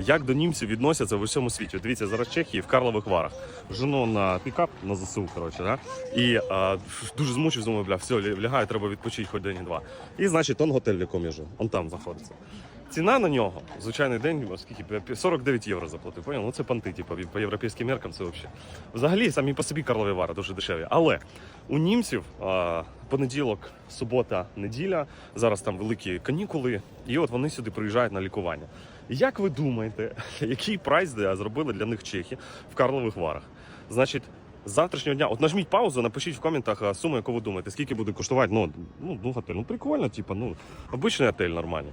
Як до німців відносяться в усьому світі? Дивіться, зараз Чехії в Карлових Варах. Жену на пікап на ЗСУ, коротше, да? і а, дуже змучив, думаю, бля, все, лягаю, треба відпочити хоч день два. І значить, он готель, в якому я живу, он там знаходиться. Ціна на нього, звичайний день, о, скільки 49 євро заплатив. Поняв? Ну це понти, типу, по європейським меркам це взагалі. Взагалі, самі по собі Карлові Вари дуже дешеві. Але у німців а, понеділок, субота, неділя, зараз там великі канікули, і от вони сюди приїжджають на лікування. Як ви думаєте, який прайс зробили для них чехи в Карлових Варах? Значить, з завтрашнього дня, от нажміть паузу, напишіть в коментах суму, яку ви думаєте, скільки буде коштувати. Ну, ну, ну готель. Ну прикольно, типу, ну, обичний готель нормальний.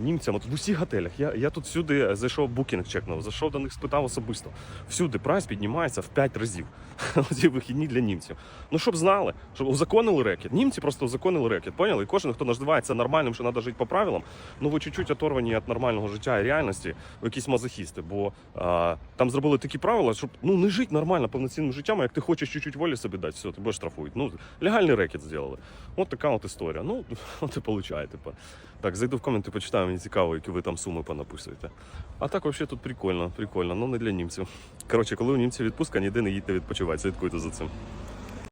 німцям. От в усіх готелях. Я, я тут сюди зайшов букінг чекнув, зайшов до них, спитав особисто. Всюди прайс піднімається в 5 разів. Ці вихідні для німців. Ну щоб знали, щоб узаконили рекет. Німці просто узаконили рекет. Поняли? І кожен, хто називається нормальним, що треба жити по правилам, ну ви чуть-чуть оторвані від нормального життя і реальності, якісь мазохісти. Бо а, там зробили такі правила, щоб ну не жити нормально повноцінним життям, а як ти хочеш чуть-чуть волі собі дати, все, тебе штрафують. Ну, легальний рекет зробили. От така от історія. Ну, от і получає, типу. Так, зайду в коменти, почитаю, мені цікаво, які ви там суми понаписуєте. А так, взагалі, тут прикольно, прикольно, ну не для німців. Коротше, коли у німців відпустка, ніде не їдьте відпочивати, слідкуйте за цим.